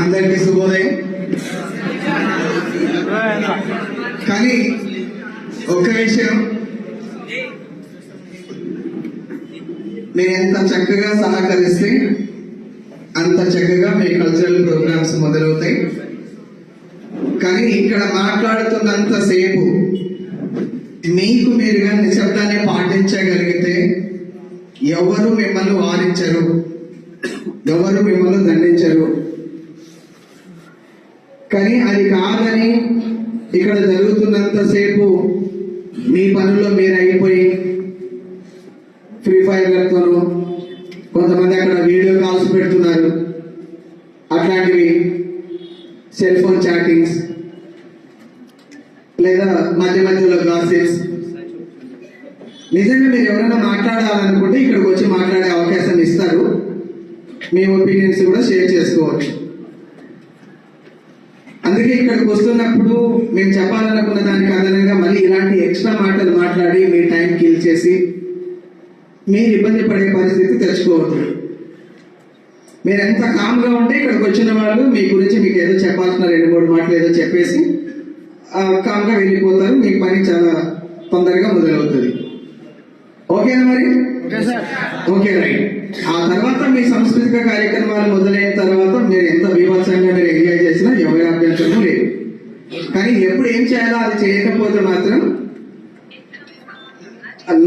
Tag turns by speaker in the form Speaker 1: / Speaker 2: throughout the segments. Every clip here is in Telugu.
Speaker 1: అందరికీ శుభోదయం. కానీ ఒక్క విషయం. మీరు ఎంత చక్కగా సహకరిస్తే అంత చక్కగా మీ కల్చరల్ ప్రోగ్రామ్స్ మొదలవుతాయి. కానీ ఇక్కడ మాట్లాడుతున్నంత సేపు మీకు మీరుగా నిశ్శబ్దాన్ని పాటించగలిగితే ఎవరు మిమ్మల్ని వారించరు? ఎవరు మిమ్మల్ని దండించరు? కానీ అది కాదని ఇక్కడ జరుగుతున్నంతసేపు మీ పనుల్లో మీరు అయిపోయి ఫ్రీ ఫైర్లతోనూ కొంతమంది అక్కడ వీడియో కాల్స్ పెడుతున్నారు. అట్లాంటివి సెల్ ఫోన్ చాటింగ్స్ లేదా మధ్య మధ్యలో గాసిప్స్ నిజంగా మీరు ఎవరైనా మాట్లాడాలనుకుంటే ఇక్కడికి వచ్చి మాట్లాడే అవకాశం ఇస్తారు. మీ ఒపీనియన్స్ కూడా షేర్ చేసుకోవచ్చు. అందుకే ఇక్కడికి వస్తున్నప్పుడు మేము చెప్పాలనుకున్న దానికి అదనంగా మళ్ళీ ఇలాంటి ఎక్స్ట్రా మాటలు మాట్లాడి మీ టైం కిల్ చేసి మీరు ఇబ్బంది పడే పరిస్థితి తెచ్చుకోవద్దు. మీరు ఎంత కామ్గా ఉంటే ఇక్కడికి వచ్చిన వాళ్ళు మీ గురించి మీకు ఏదో చెప్పాల్సిన రెండు మూడు మాటలు ఏదో చెప్పేసి కామ్గా వెళ్ళిపోతారు. మీ పని చాలా తొందరగా మొదలవుతుంది. ఓకేనా మరి?
Speaker 2: ఓకే
Speaker 1: రైట్ ఆ తర్వాత మీ సాంస్కృతిక కార్యక్రమాలు మొదలైన తర్వాత మీరు ఎంత బీభత్సంగా మీరు ఎంజాయ్ చేసినా ఎవరి అభ్యంతరము లేదు. కానీ ఎప్పుడు ఏం చేయాలో అది చేయకపోతే మాత్రం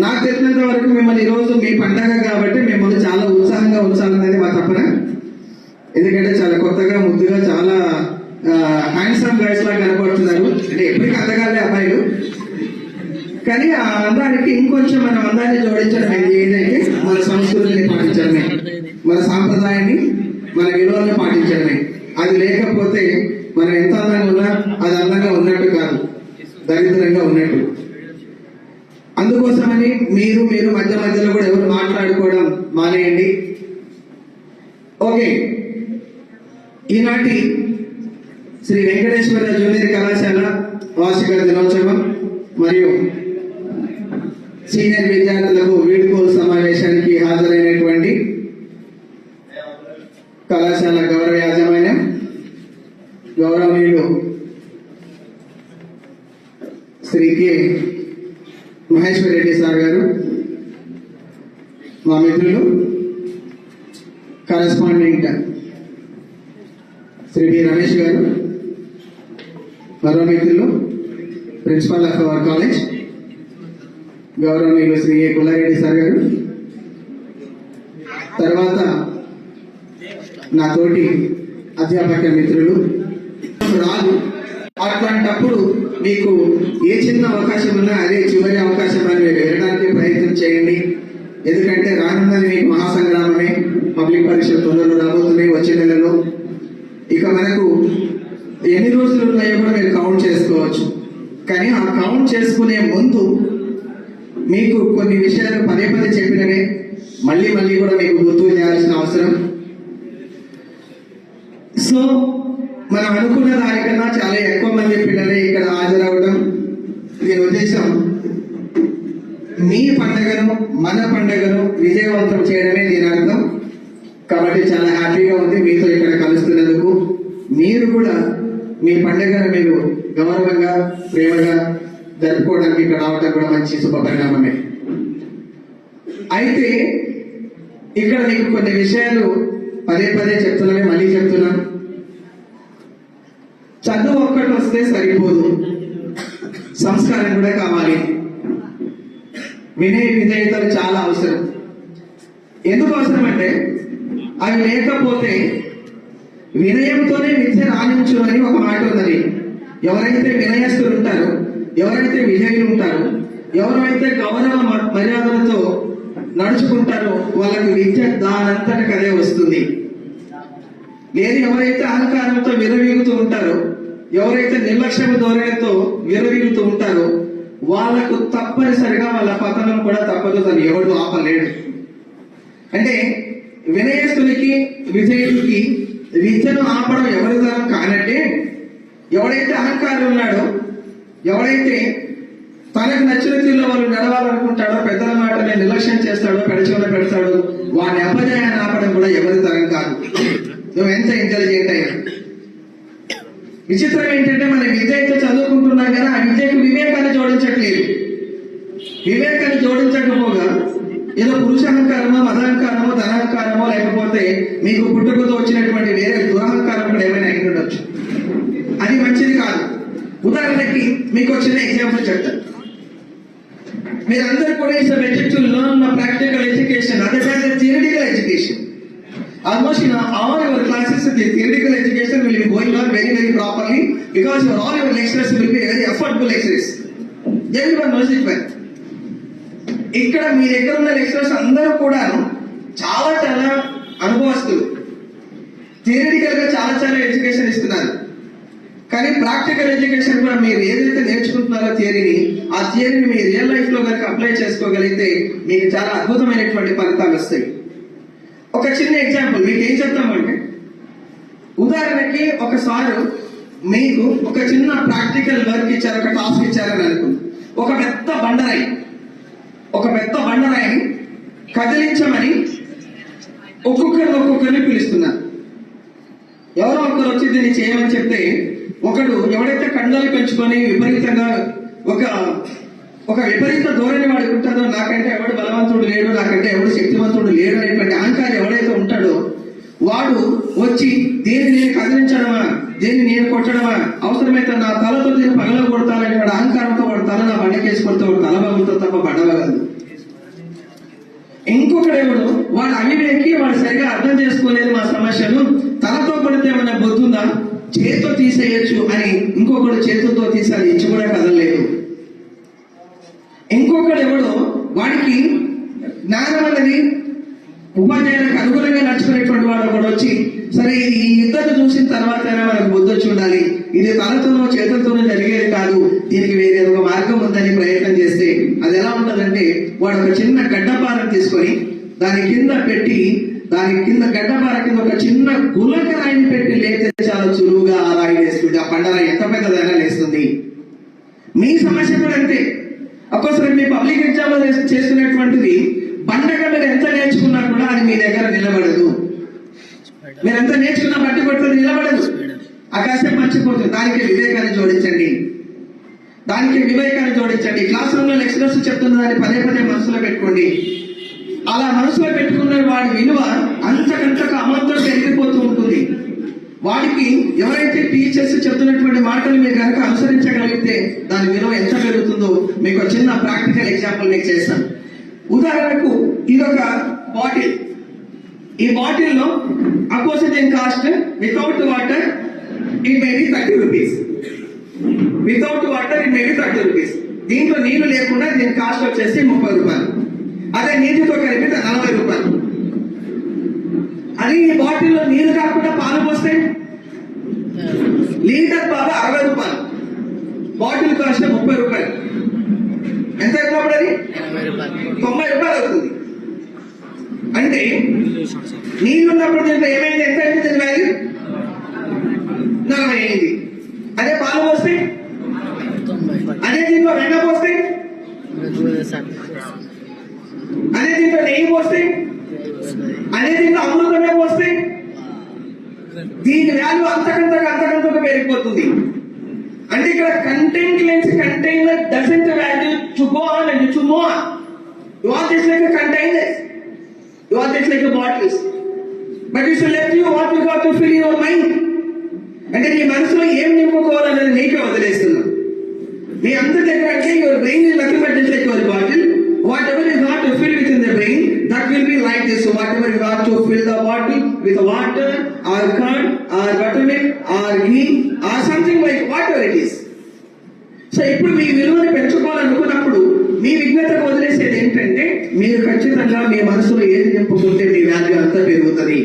Speaker 1: నాకు తెలిసినంత వరకు మిమ్మల్ని ఈరోజు మీ పండగ కాబట్టి మిమ్మల్ని చాలా ఉత్సాహంగా ఉంచాలనేది మా తప్పన ఎందుకంటే చాలా కొత్తగా ముద్దుగా చాలా హ్యాండ్సమ్ గైడ్స్ లాగా కనపడుతున్నారు. అంటే ఎప్పటికీ అందగాలే అబ్బాయిలు. కానీ ఆ అందానికి ఇంకొంచెం మనం అందాన్ని జోడించడం ఏంటి? మన సంస్కృతిని పాటించడమే మన సాంప్రదాయాన్ని మన విలువలను పాటించడమే. అది లేకపోతే మనం ఎంత అందంగా ఉన్నా అది అందంగా ఉన్నట్టు కాదు దరిద్రంగా ఉన్నట్టు. అందుకోసమని మీరు మీరు మధ్య మధ్యలో కూడా ఎవరు మాట్లాడుకోవడం మానేయండి. ఓకే. ఈనాటి శ్రీ వెంకటేశ్వర జూనియర్ కళాశాల వార్షిక దినోత్సవం మరియు సీనియర్ విద్యార్థులకు వీడ్కోలు సమావేశానికి హాజరైనటువంటి కళాశాల గౌరవ యాజమాన్యం గౌరవనీయులు శ్రీ కె. మహేశ్వర్ రెడ్డి సార్ గారు మా మిత్రులు కరెస్పాండెంట్ శ్రీ వి రమేష్ గారు మరో మిత్రులు ప్రిన్సిపాల్ ఆఫ్ అవర్ కాలేజ్ గౌరవనీయులు శ్రీ ఏ. సార్ గారు. తర్వాత నా తోటి అధ్యాపక మిత్రులు. రాదు అట్లాంటప్పుడు మీకు ఏ చిన్న అవకాశం ఉన్నా అదే చివరి అవకాశం అని మీరు వెళ్ళడానికి ప్రయత్నం చేయండి. ఎందుకంటే రానున్నది మీకు మహాసంగ్రామమే పబ్లిక్ పరీక్షలు తొందరలో రాబోతున్నాయి వచ్చే నెలలో. ఇక మనకు ఎన్ని రోజులు ఉన్నాయో కూడా మీరు కౌంట్ చేసుకోవచ్చు. కానీ ఆ కౌంట్ చేసుకునే ముందు మీకు కొన్ని విషయాలు పదే పదే చెప్పినవే మళ్ళీ మళ్ళీ కూడా మీకు గుర్తు చేయాల్సిన అవసరం. సో మనం అనుకున్న దానికన్నా చాలా ఎక్కువ మంది పిల్లలే ఇక్కడ హాజరవడం. దీని ఉద్దేశం మీ పండుగను మన పండుగను విజయవంతం చేయడమే దీని అర్థం. కాబట్టి చాలా హ్యాపీగా ఉంది మీతో ఇక్కడ కలుస్తున్నందుకు. మీరు కూడా మీ పండుగను మీరు గౌరవంగా ప్రేమగా జరుపుకోవడానికి ఇక్కడ రావడం కూడా మంచి శుభ పరిణామమే అయితే ఇక్కడ మీకు కొన్ని విషయాలు పదే పదే చెప్తున్నామే మళ్ళీ చెప్తున్నాం చదువు ఒక్కటి వస్తే సరిపోదు. సంస్కారం కూడా కావాలి. వినయ విధేయతలు చాలా అవసరం. ఎందుకు అవసరం అంటే అవి లేకపోతే వినయంతోనే విద్య రాణించు అని ఒక మాట ఉన్నది. ఎవరైతే వినయస్తులు ఉంటారో ఎవరైతే విధేయులు ఉంటారో ఎవరైతే గౌరవ మర్యాదలతో నడుచుకుంటారో వాళ్ళకి విద్య దానంతటకు అదే వస్తుంది. లేదు ఎవరైతే అహంకారంతో విరవీగుతూ ఉంటారో ఎవరైతే నిర్లక్ష్యం ధోరణితో విరవీగుతూ ఉంటారో వాళ్ళకు తప్పనిసరిగా వాళ్ళ పతనం కూడా తప్పదు తను ఎవడు ఆపలేడు. అంటే వినయస్తునికి విజయుడికి విద్యను ఆపడం ఎవరి తరం కానంటే ఎవడైతే అహంకారం ఉన్నాడో ఎవరైతే తనకు నచ్చిన తీరులో వాళ్ళు నడవాలనుకుంటాడో పెద్దల మాటని నిర్లక్ష్యం చేస్తాడో పెడచోన పెడతాడు వాడిని అపజయాన్ని ఆపడం కూడా ఎవరి తరం కాదు. నువ్వు ఎంత ఇంటెలిజెంట్ అయినా. విచిత్రం ఏంటంటే మన విద్య అయితే చదువుకుంటున్నాం కదా ఆ విద్యకు వివేకాన్ని జోడించట్లేదు. వివేకాన్ని జోడించకపోగా ఏదో పురుషహంకారమో మదహంకారమో ధనహంకారమో లేకపోతే మీకు పుట్టుకతో వచ్చినటువంటి వేరే దురహంకారం కూడా ఏమైనా అయి ఉండొచ్చు. అది మంచిది కాదు. ఉదాహరణకి మీకు చిన్న ఎగ్జాంపుల్ చెప్తాను మీరందరూ కూడా it's better to learn practical education అదే theoretical education almost in all your classes the theoretical education will be going on very very properly because your all your lecturers will be very effortful lecturers every one knows it well ఇక్కడ మీ దగ్గర ఉన్న లెక్చరర్స్ అందరూ కూడా చాలా చాలా అనుభవస్తులు. థియరిటికల్గా చాలా చాలా ఎడ్యుకేషన్ ఇస్తున్నారు. కానీ ప్రాక్టికల్ ఎడ్యుకేషన్ కూడా మీరు ఏదైతే నేర్చుకుంటున్నారో థియరీని ఆ థియరీని మీ రియల్ లైఫ్లో కనుక అప్లై చేసుకోగలిగితే మీకు చాలా అద్భుతమైనటువంటి ఫలితాలు వస్తాయి. ఒక చిన్న ఎగ్జాంపుల్ మీకు ఏం చెప్తామంటే ఉదాహరణకి ఒక సారు మీకు ఒక చిన్న ప్రాక్టికల్ వర్క్ ఇచ్చారు ఒక టాస్క్ ఇచ్చారని అనుకుంది. ఒక పెద్ద బండరాయి ఒక పెద్ద బండరాయిని కదిలించమని ఒక్కొక్కరిని ఒక్కొక్కరిని పిలుస్తున్నారు. ఎవరో ఒకరు వచ్చి దీన్ని చేయమని చెప్తే ఒకడు ఎవడైతే కండలు పెంచుకొని విపరీతంగా ఒక ఒక విపరీత ధోరణి వాడికి ఉంటుందో నాకంటే ఎవడు బలవంతుడు లేడు నాకంటే ఎవడు శక్తివంతుడు లేడు అనేటువంటి అహంకారం ఎవడైతే ఉంటాడో వాడు వచ్చి దేన్ని నేను కదిలించడమా? దేన్ని నేను కొట్టడమా? అవసరమైతే నా తలతో దీన్ని పగల కొడతానని వాడు అహంకారంతో వాడు తల నా బండకేసి కొడితే వాడు తలబాబుతో తప్ప బండవగలదు ఇంకొకడెవడు వాడు అవివేకి వాడు సరిగా అర్థం చేసుకోలేదు మా సమస్యను తలతో కొడితే ఏమైనా బొద్దుందా? చేతితో తీసేయచ్చు అని ఇంకొకడు చేతులతో తీసి అది ఇచ్చి కూడా కదలలేదు. ఇంకొకడు ఎవడో వాడికి జ్ఞానం అనేది ఉపాధ్యాయులకు అనుగుణంగా నడుచుకునేటువంటి వాడు ఒకడు వచ్చి సరే ఇది ఈ ఇద్దరు చూసిన తర్వాత మనకు బుద్ధి వచ్చి ఉండాలి. ఇది తలతోనో చేతులతోనో జరిగేది కాదు. దీనికి వేరే ఒక మార్గం ఉందని ప్రయత్నం చేస్తే అది ఎలా ఉంటుందంటే వాడు ఒక చిన్న గడ్డపారం తీసుకొని దాని కింద పెట్టి దాని కింద గడ్డపార కింద ఒక చిన్న గులక రాయిని పెట్టి లేతే చాలా చురువుగా ఆ రాయి వేస్తుంది ఆ బండరాయి ఎంత పెద్దదైనా లేస్తుంది? మీ సమస్య కూడా అంతే. ఒక్కోసారి మీ పబ్లిక్ ఎగ్జామ్ చేస్తున్నటువంటిది పండగ ఎంత నేర్చుకున్నా కూడా అది మీ దగ్గర నిలబడదు. మీరు ఎంత నేర్చుకున్నా బట్టి పట్టుకుని నిలబడదు. ఆకాశం మర్చిపోతుంది. దానికి వివేకాన్ని జోడించండి. దానికి వివేకాన్ని జోడించండి. క్లాస్ రూమ్లో లెక్చరర్స్ చెప్తున్న దాన్ని పదే పదే మనసులో పెట్టుకోండి. అలా మనసులో పెట్టుకున్న వాడి విలువ అంతకంతకు అమృతం పెరిగిపోతూ ఉంటుంది. వాడికి ఎవరైతే టీచర్స్ చెప్తున్నటువంటి మాటలు మీరు కనుక అనుసరించగలిగితే దాని విలువ ఎంత పెరుగుతుందో మీకు చిన్న ప్రాక్టికల్ ఎగ్జాంపుల్ మీకు చేస్తాను. ఉదాహరణకు ఇదొక బాటిల్ ఈ బాటిల్లో అపోజిటింగ్ cost without water it may be thirty rupees without water it may be thirty rupees దీంట్లో నీళ్ళు లేకుండా దీని కాస్ట్ వచ్చేసి ముప్పై రూపాయలు. అదే నీటితో కలిపితే నలభై రూపాయలు. అది ఈ బాటిల్లో నీళ్ళు కాకుండా పాలు పోస్తే? లీటర్ పాలు అరవై రూపాయలు. బాటిల్ కాస్ట్ ముప్పై రూపాయలు. ఎంత ఎక్కువ పడది తొంభై రూపాయలు అవుతుంది. అంటే నీళ్ళు ఉన్నప్పుడు దీంట్లో ఏమైంది? ఎంత అయింది వాల్యూ నలభై అయింది అదే పాలు పోస్తే అదే దీంట్లో వెన్న పోస్తే అదే దీంట్లో నెయ్యి పోస్తే అదే దీంట్లో అమృతమే పోస్తే దీని వాల్యూ అంతకంతకు అంతకంతకు పెరిగిపోతుంది. అంటే ఇక్కడ content lens container doesn't value to go on and to move on you want like bottles but you left you what a bottles but you should let అంటే నీ మనసులో ఏం నింపుకోవాలనేది నీకే వదిలేస్తున్నా. మీ అందరి దగ్గర అంటే your brain is nothing but just like your bottle whatever is not to fill with in the brain that will be like this whatever you got to fill the bottle with water or curd or butter or ghee or something like whatever it is so ఇప్పుడు మీ విలువను పెంచుకోవాలనుకున్నప్పుడు మీ విఘ్నతకు వదిలేసేది ఏంటంటే మీరు ఖచ్చితంగా మీ మనసులో ఏది నింపుకుంటే మీ వాల్యూ అంతా పెరుగుతుంది.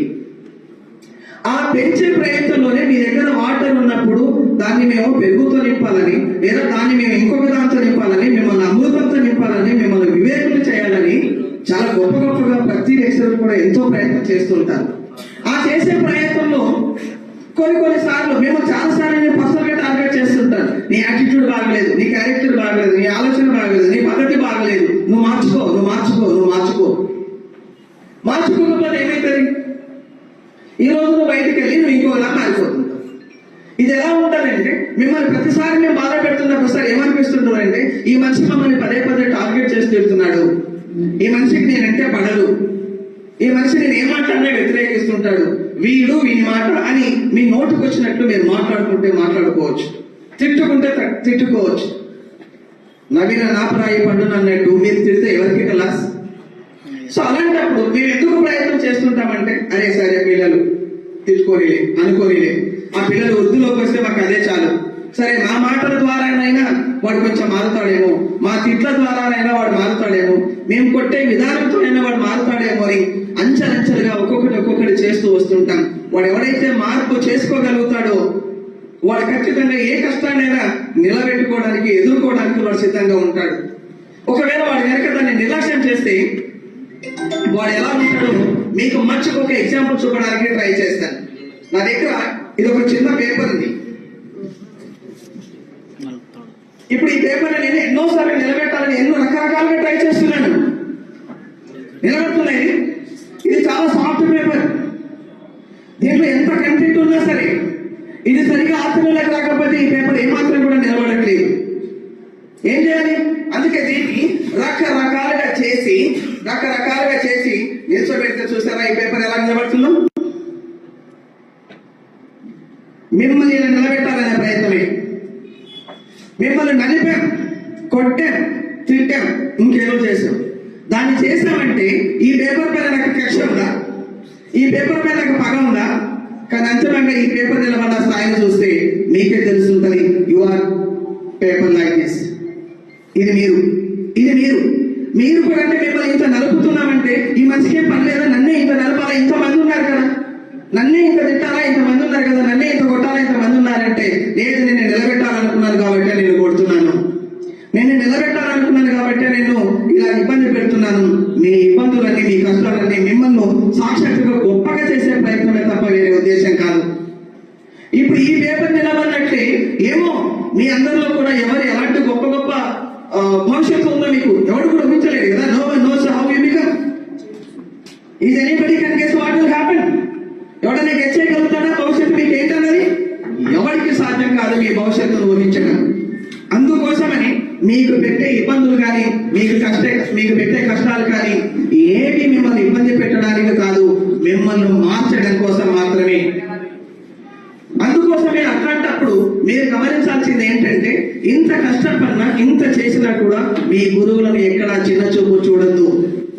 Speaker 1: ఆ పెంచే ప్రయత్నంలోనే మీ దగ్గర వాటర్ ఉన్నప్పుడు దాన్ని మేము పెరుగుతో నింపాలని లేదా దాన్ని మేము ఇంకొక దాంతో నింపాలని మిమ్మల్ని అమృతంతో నింపాలని మిమ్మల్ని వివేకులు చేయాలని చాలా గొప్ప గొప్పగా ప్రతి లెక్చరర్ కూడా ఎంతో ప్రయత్నం చేస్తుంటారు ఆ చేసే ప్రయత్నంలో కొన్ని కొన్ని సార్లు మేము చాలా సార్లు నేను పర్సనల్గా టార్గెట్ చేస్తుంటాను నీ యాటిట్యూడ్ బాగలేదు నీ క్యారెక్టర్ బాగలేదు నీ ఆలోచన బాగలేదు నీ పద్ధతి బాగలేదు. నువ్వు మార్చుకో నువ్వు మార్చుకో నువ్వు మార్చుకో. మార్చుకోకపోతే ఏమవుతుంది ఈ రోజు నువ్వు బయటికి వెళ్ళి నువ్వు ఇంకోలా మారిపోతుంటావు. ఇది ఎలా ఉంటుందంటే మిమ్మల్ని ప్రతిసారి మేము బాధ పెడుతున్నప్పుడు ఒకసారి ఏమనిపిస్తుంటారు ఈ మనిషి మమ్మల్ని పదే పదే టార్గెట్ చేసి తిడుతున్నాడు ఈ మనిషికి నేనంటే పడదు. ఈ మనిషి నేను ఏం మాట్లాడినా వ్యతిరేకిస్తుంటాడు. వీడు వీని మాట అని మీ నోటుకు వచ్చినట్లు మీరు మాట్లాడుకుంటే మాట్లాడుకోవచ్చు. తిట్టుకుంటే తిట్టుకోవచ్చు. నవీన నాపరాయి పండు అన్నట్టు మీరు తిడితే ఎవరికి లాస్? సో అలాంటప్పుడు మేము ఎందుకు ప్రయత్నం చేస్తుంటామంటే అరే సరే పిల్లలు తిట్టుకోనిలే అనుకోనిలే. ఆ పిల్లలు వృద్ధులోకి వస్తే మాకు అదే చాలు. సరే మా మాటల ద్వారానైనా వాడు కొంచెం మారుతాడేమో. మా తిట్ల ద్వారానైనా వాడు మారుతాడేమో. మేము కొట్టే విధానంతోనైనా వాడు మారుతాడేమో అని అంచెలంచెలుగా ఒక్కొక్కటి ఒక్కొక్కటి చేస్తూ వస్తుంటాం. వాడు ఎవడైతే మార్పు చేసుకోగలుగుతాడో వాడు ఖచ్చితంగా ఏ కష్టాన్నైనా నిలబెట్టుకోవడానికి ఎదుర్కోవడానికి వాడు సిద్ధంగా ఉంటాడు. ఒకవేళ వాడు కనుక దాన్ని నిర్లక్ష్యం చేస్తే వాడు ఎలా ఉంటాడో మీకు మంచి ఒక ఎగ్జాంపుల్ చూపడానికి ట్రై చేస్తాను. నా దగ్గర ఇది ఒక చిన్న పేపర్ ఉంది. ఇప్పుడు ఈ పేపర్ నేను ఎన్నోసార్లు నిలబెట్టాలని ఎన్నో రకరకాలుగా ట్రై చేస్తున్నాను. నిలబెడుతున్నాయి ఇది చాలా సాఫ్ట్ పేపర్ దీంట్లో ఎంత కంటెంట్ ఉన్నా సరే ఇది సరిగా ఆచరణలోకి రాకపోతే ఈ పేపర్ ఏమాత్రం కూడా నిలబడట్లేదు ఏం చేయాలి అందుకే దీన్ని రకరకాలుగా చేసి రకరకాలుగా చేసి నిల్చోబెడితే చూసారా ఈ పేపర్ ఎలా నిలబడుతుందో మిమ్మల్ని ఇలా నిలబెట్టాలనే ప్రయత్నమే మిమ్మల్ని నలిపాం కొట్టాం తిట్టాం ఇంకేదో చేసాం దాన్ని చేసామంటే ఈ పేపర్ పైన నాకు కక్ష ఉందా ఈ పేపర్ పైన నాకు పగ ఉందా కానీ అంతిమంగా ఈ పేపర్ నిలబడ్డ స్థాయిని చూస్తే మీకే తెలుస్తుంటది you are paper like this ఇది మీరు. ఇది మీరు. మీరు కూడా అంటే మిమ్మల్ని ఇంత నలుపుతున్నామంటే ఈ మనిషికి ఏం పని లేదా? నన్నే ఇంత నలపాలా? ఇంత మంది ఉన్నారు కదా. నన్నే ఇంత తిట్టాలా? ఇంతమంది ఉన్నారు కదా. నన్నే ఇంత కొట్టాలా? ఇంత మంది ఉన్నారంటే లేదు నేను నిలబెట్టాలనుకున్నాను కాబట్టి నేను కొడుతున్నాను. నేను నిలబెట్టాలనుకున్నాను కాబట్టి నేను ఇలా ఇబ్బంది పెడుతున్నాను. మీ ఇబ్బందులన్నీ మీ కష్టాలన్నీ మిమ్మల్ని సాక్షాత్తుగా గొప్పగా చేసే ప్రయత్నమే తప్ప వేరే ఉద్దేశం కాదు. ఇప్పుడు ఈ పేపర్ నిలబడినట్లే ఏమో మీ అందరిలో కూడా ఎవరు ఎలాంటి గొప్ప గొప్ప ఆ, భవిష్యత్తు ఉందో మీకు ఎవరు కూడా ఊహించలేదు కదా no knows how you become is anybody can guess what will happen ఎవడన్నా గెస్ చేయగలుగుతాడా భవిష్యత్తు మీకు ఏంటన్నది ఎవరికి సాధ్యం కాదు మీ భవిష్యత్తును ఊహించడం అందుకోసమని మీకు పెట్టే ఇబ్బందులు కానీ మీకు కష్ట మీకు పెట్టే కష్టాలు కానీ ఏవి మిమ్మల్ని ఇబ్బంది పెట్టడానికి కాదు మిమ్మల్ని మార్చడం కోసం మాత్రమే అందుకోసమే అట్లాంటప్పుడు మీరు గమనించాల్సింది ఏంటంటే ఇంత కష్టపడినా ఇంత చేసినా కూడా మీ గురువులను ఎక్కడా చిన్న చూపు చూడొద్దు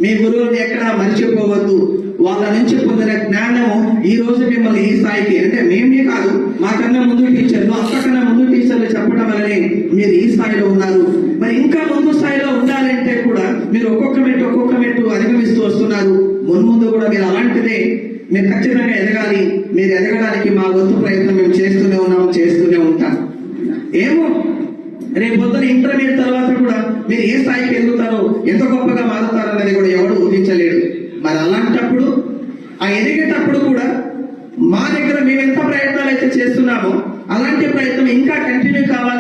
Speaker 1: మీ గురువులను ఎక్కడా మర్చిపోవద్దు వాళ్ళ నుంచి పొందిన జ్ఞానము ఈ రోజు మిమ్మల్ని ఈ స్థాయికి అంటే మేమే కాదు మాకన్నా ముందు టీచర్లు అంతకన్నా ముందు టీచర్లు చెప్పడం వల్లనే మీరు ఈ స్థాయిలో ఉన్నారు. మరి ఇంకా ముందు స్థాయిలో ఉండాలంటే కూడా మీరు ఒక్కొక్క మెట్టు ఒక్కొక్క మెట్టు అధిగమిస్తూ వస్తున్నారు. మున్ముందు కూడా మీరు అలాంటిదే మీరు ఖచ్చితంగా ఎదగాలి. మీరు ఎదగడానికి మా వంతు ప్రయత్నం మేము చేస్తూనే ఉన్నాము చేస్తూ ఉంటాం ఏమో రేపు పొద్దున ఇంటర్మీడియట్ తర్వాత కూడా మీరు ఏ స్థాయికి ఎదుగుతారో ఎంత గొప్పగా మారుతారో అనేది కూడా ఎవడు ఊహించలేడు మరి అలాంటప్పుడు ఆ ఎదిగేటప్పుడు కూడా మా దగ్గర మేము ఎంత ప్రయత్నాలు అయితే చేస్తున్నామో అలాంటి ప్రయత్నం ఇంకా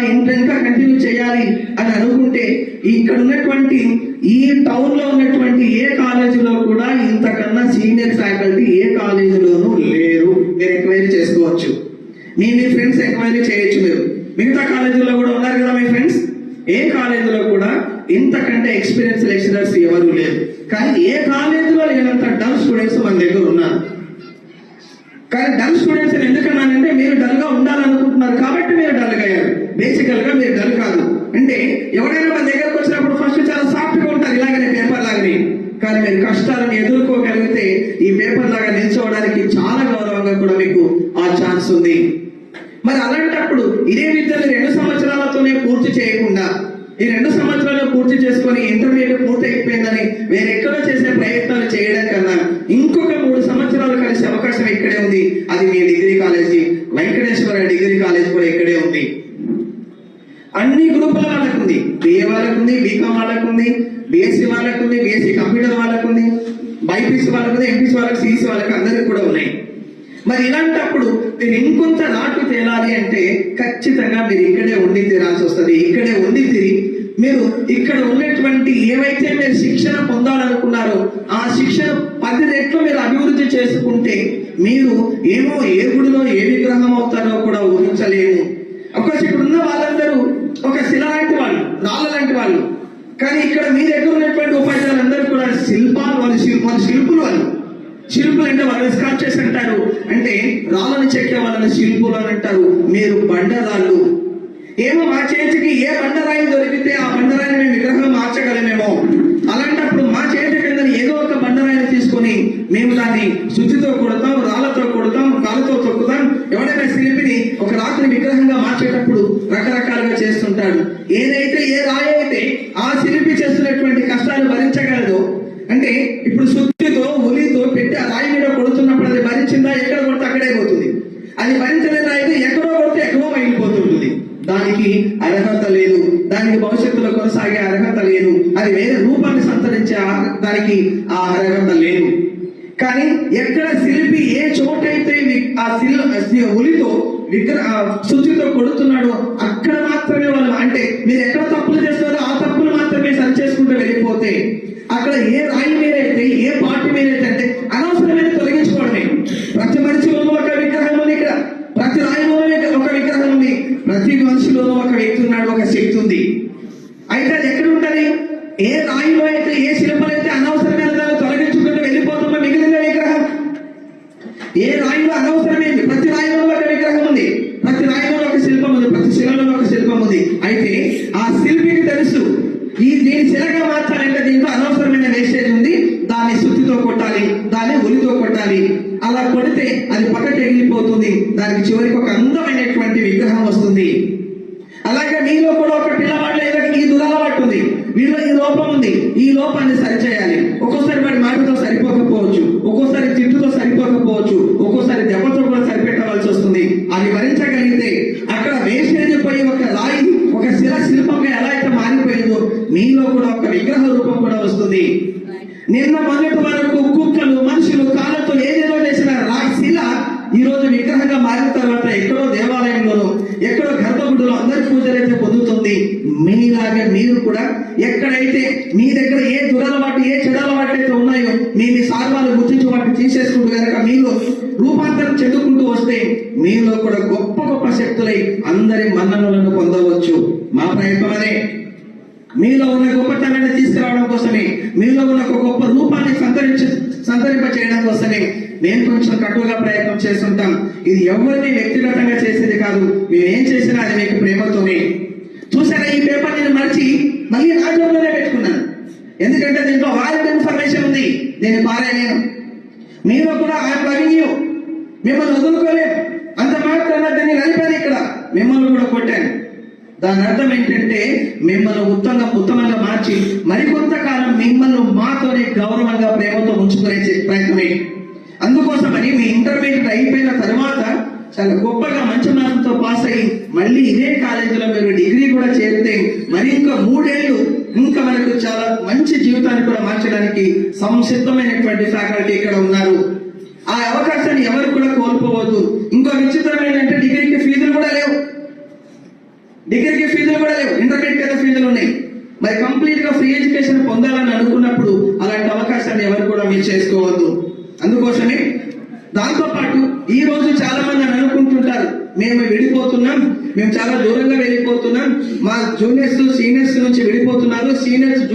Speaker 1: చేయాలి కావాలి ఇంకా కంటిన్యూ చేయాలి అని అనుకుంటే ఇక్కడ ఉన్నటువంటి ఈ టౌన్లో ఉన్నటువంటి ఏ కాలేజీలో కూడా ఇంతకన్నా సీనియర్ ఫ్యాకల్టీ ఏ కాలేజీలోనూ లేరు. మీరు ఎంక్వైరీ చేసుకోవచ్చు. మీ మీ ఫ్రెండ్స్ ఎంక్వైరీ చేయొచ్చు మీరు. మిగతా కాలేజీలో కూడా ఉన్నారు కదా మీ ఫ్రెండ్స్ ఏ కాలేజీలో కూడా ఇంతకంటే ఎక్స్పీరియన్స్ లెక్చరర్స్ ఎవరు లేరు. కానీ ఏ కాలేజీలో లేనంత డల్ స్టూడెంట్స్ మన దగ్గర ఉన్నారు. కానీ డల్ స్టూడెంట్స్ ఎందుకన్నానంటే మీరు డల్గా ఉండాలనుకుంటున్నారు కాబట్టి మీరు డల్ అయ్యారు. బేసికల్గా మీరు డల్ కాదు. అంటే ఎవరైనా మన దగ్గరకు వచ్చినప్పుడు ఫస్ట్ చాలా సాఫ్ట్గా ఉంటారు. ఇలాగనే పేపర్ లాగానే. కానీ మీరు కష్టాలను ఎదుర్కోగలిగితే ఈ పేపర్ లాగా నిల్చోవడానికి చాలా గౌరవంగా కూడా మీకు ఆ ఛాన్స్ ఉంది. మరి అలాంటప్పుడు ఇదే విద్యను రెండు సంవత్సరాలతోనే పూర్తి చేయకుండా ఈ రెండు సంవత్సరాలు పూర్తి చేసుకొని ఇంటర్మీడియట్ పూర్తి అయిపోయిందని వేరెక్కడో చేసే ప్రయత్నాలు చేయడం కన్నా ఇంకొక మూడు సంవత్సరాలు కలిసే అవకాశం ఇక్కడే ఉంది. అది మీ degree college. Venkateshwara degree college కూడా ఇక్కడే ఉంది. అన్ని గ్రూపుల వాళ్ళకు ఉంది బిఏ వాళ్ళకు ఉంది బీకామ్ వాళ్ళకు ఉంది బిఎస్సి వాళ్ళకు ఉంది బిఎస్సి కంప్యూటర్ వాళ్ళకు ఉంది బైపీసీ వాళ్ళకు ఉంది ఎంపీసీ వాళ్ళకి సిఈసి వాళ్ళకి అందరికి కూడా ఉన్నాయి. మరి ఇలాంటప్పుడు నేను ఇంకొంత నాటు తేలాలి అంటే ఖచ్చితంగా మీరు ఇక్కడే ఉండి తీరాల్సి వస్తుంది. ఇక్కడే ఉండి తిరిగి మీరు ఇక్కడ ఉన్నటువంటి ఏవైతే మీరు శిక్షణ పొందాలనుకున్నారో ఆ శిక్షణ పది రెట్లు మీరు అభివృద్ధి చేసుకుంటే మీరు ఏమో ఏ గుడిలో ఏ విగ్రహం అవుతారో కూడా ఊహించలేము. ఒకసారి ఇక్కడ ఉన్న వాళ్ళందరూ ఒక శిల లాంటి వాళ్ళు రాళ్ళ లాంటి వాళ్ళు. కానీ ఇక్కడ మీ దగ్గర ఉన్నటువంటి ఉపాధ్యాయులందరూ కూడా శిల్పాలు వాళ్ళు శిల్ శిల్పులు వాళ్ళు. శిల్పులు అంటే వాళ్ళు స్కాచెస్ అంటారు. అంటే రాళ్ళని చెక్కే వాళ్ళని శిల్పులు అని అంటారు. మీరు బండరాళ్ళు. ఏమో మా చేతికి ఏ బండరాయి దొరికితే ఆ బండరాయిని మేము విగ్రహం మార్చగలమేమో. అలాంటప్పుడు మా చేతి కింద ఏదో ఒక బండరాయిని తీసుకొని మేము దాన్ని శుద్ధితో కొడతాం రాళ్ళతో కొడతాం కాలుతో తొక్కుతాం. ఎవడైనా శిల్పిని ఒక రాత్రి విగ్రహంగా మార్చేటప్పుడు రకరకాలుగా చేస్తుంటాడు. ఏదైతే ఏ రాయి అయితే ఆ శిల్పి చేస్తున్నటువంటి కష్టాలు భరించగలదో అంటే ఇప్పుడు శుద్ధితో ఉలితో పెట్టి ఆ రాయి మీద కొడుతున్నప్పుడు అది భరించిందా ఎక్కడ కొడితే అక్కడే పోతుంది అది భరించలేదా అయితే ఎక్కడో కొడితే ఎక్కడో వెళ్ళిపోతుంటుంది దానికి అర్హత లేదు దానికి భవిష్యత్తులో కొనసాగే అర్హత లేదు అది వేరే రూపాన్ని సంతరించే ఆ- దానికి ఆ అర్హత లేదు కానీ ఎక్కడ శిల్పి ఏ చోటైతే ఆ శిల ఉలితో విగ్రహ ఆ కొడుతున్నాడో అక్కడ మాత్రమే వాళ్ళు అంటే మీరు ఎక్కడ తప్పులు చేస్తారో ఆ తప్పులు మాత్రమే సరి చేసుకుంటూ వెళ్ళిపోతే అక్కడ ఏ రాయి మీరైతే ఏ పార్టీ మీరైతే అంటే అనవసరమైన తొలగించుకోవడమే. ప్రతి మనిషిలోనూ ఒక విగ్రహం ఉంది ఇక్కడ. ప్రతి రాయిలోనూ ఒక విగ్రహం ఉంది. ప్రతి మనిషిలోనూ ఒక వ్యక్తి ఉన్నాడు ఒక శక్తి ఉంది అయితే అది ఎక్కడ ఉంటది ఏ రాయిలో అయితే ఏ శిల్పం అయితే అనవసరమైన దాన్ని తొలగించుకుంటూ వెళ్ళిపోతుందో మిగిలిన విగ్రహం ఏ రాయిలో అనవసరమైంది ప్రతి రాయిలో ఒక విగ్రహం ఉంది ప్రతి రాయిలో ఒక శిల్పం ఉంది ప్రతి శిలలో ఒక శిల్పం ఉంది అయితే ఆ శిల్పికి తెలుసు ఈ దీని శిలగా మార్చాలంటే దీంట్లో అనవసరమైన వేస్టేజ్ ఉంది. దాన్ని శుద్ధితో కొట్టాలి దాన్ని ఉలితో కొట్టాలి అలా కొడితే అది పక్కకి ఎగిలిపోతుంది దానికి చివరికి ఒక అందమైనటువంటి విగ్రహం వస్తుంది అలాగే మీలో కూడా ఒక పిల్లవాడు లేదా ఈ దురలవాటు ఉంది మీలో ఈ లోపం ఉంది ఈ లోపాన్ని సరిచేయాలి ఒక్కోసారి వాడి మాటతో సరిపోకపోవచ్చు ఒక్కోసారి తిట్టుతో సరిపోకపోవచ్చు ఒక్కోసారి దెబ్బతో కూడా సరిపెట్టవలసి వస్తుంది అది భరించగలిగితే అక్కడ వేస్టేజ్ పోయి ఒక రాయి ఒక శిల శిల్పంగా ఎలా అయితే మారిపోయిందో మీలో కూడా ఒక విగ్రహ రూపం కూడా వస్తుంది నిన్న మొన్నటి వరకు కుక్కలు మనుషులు కాళ్ళతో ఏదేదో చేసిన రా శిల ఈ రోజు విగ్రహంగా మారిన తర్వాత ఎక్కడో దేవాలయంలోనూ ఎక్కడో గర్భగుడిలో అందరి పూజలైతే పొందుతుంది. మీలాగే మీరు కూడా ఎక్కడైతే మీ దగ్గర ఏ దురలవాటు ఏ చెడలవాటు అయితే ఉన్నాయో మీ మీ సార్వాలు గుర్తించి వాటిని తీసేసుకుంటూ కనుక మీలో రూపాంతరం చెందుకుంటూ వస్తే మీలో కూడా గొప్ప గొప్ప శక్తులై అందరి మన్ననలను పొందవచ్చు మా ప్రయత్నం అదే మీలో ఉన్న గొప్పతనాన్ని తీసుకురావడం కోసమే మీలో ఉన్న ఒక గొప్ప రూపాన్ని సంతరించ సంతరింప చేయడం కోసమే మేము కొంచెం కటువుగా ప్రయత్నం చేస్తుంటాం ఇది ఎవరిని వ్యక్తిగతంగా చేసేది నేనేం ఏం చేసినా అది మీకు ప్రేమతోనే. చూసారా ఈ పేపర్ నేను మర్చి మళ్ళీ నా జోబులోనే పెట్టుకున్నాను. ఎందుకంటే దీంట్లో వాల్డ్ ఇన్ఫర్మేషన్ ఉంది. నేను పారాయలేను మీరు కూడా ఐఎమ్ లవింగ్ మిమ్మల్ని వదులుకోలేం. అంత మాత్రాన దాన్ని నలిపాను ఇక్కడ. మిమ్మల్ని కూడా కొట్టాను. దాని అర్థం ఏంటంటే మిమ్మల్ని ఉత్తంగా ఉత్తమంగా మార్చి మరికొంతకాలం మిమ్మల్ని మాతోనే గౌరవంగా ప్రేమతో ఉంచుకునే ప్రయత్నమే. అందుకోసమని మీ ఇంటర్మీడియట్ అయిపోయిన తర్వాత చాలా గొప్పగా మంచి మార్కులతో పాస్ అయ్యి మళ్ళీ ఇదే కాలేజీలో మీరు డిగ్రీ కూడా చేరితే మరి ఇంకా మూడేళ్ళు ఇంకా మనకు చాలా మంచి జీవితాన్ని కూడా మార్చడానికి సంసిద్ధమైనటువంటి ఫ్యాకల్టీ ఇక్కడ ఉన్నారు. ఆ అవకాశాన్ని ఎవరు కూడా కోల్పోవద్దు. ఇంకో విచిత్రమైన అంటే డిగ్రీకి ఫీజులు కూడా లేవు. డిగ్రీకి ఫీజులు కూడా లేవు. ఇంటర్మీడియట్ కదా ఫీజులు ఉన్నాయి. మరి కంప్లీట్గా ఫ్రీ ఎడ్యుకేషన్ పొందాలని అనుకున్నప్పుడు అలాంటి అవకాశాన్ని ఎవరు కూడా మీరు చేసుకోవద్దు. అందుకోసమే దాంతో పాటు ఈ రోజు చాలా మంది అనుకుంటుంటారు మేము విడిపోతున్నాం మేము చాలా దూరంగా వెళ్ళిపోతున్నాం మా జూనియర్స్ సీనియర్స్ నుంచి విడిపోతున్నారు సీనియర్స్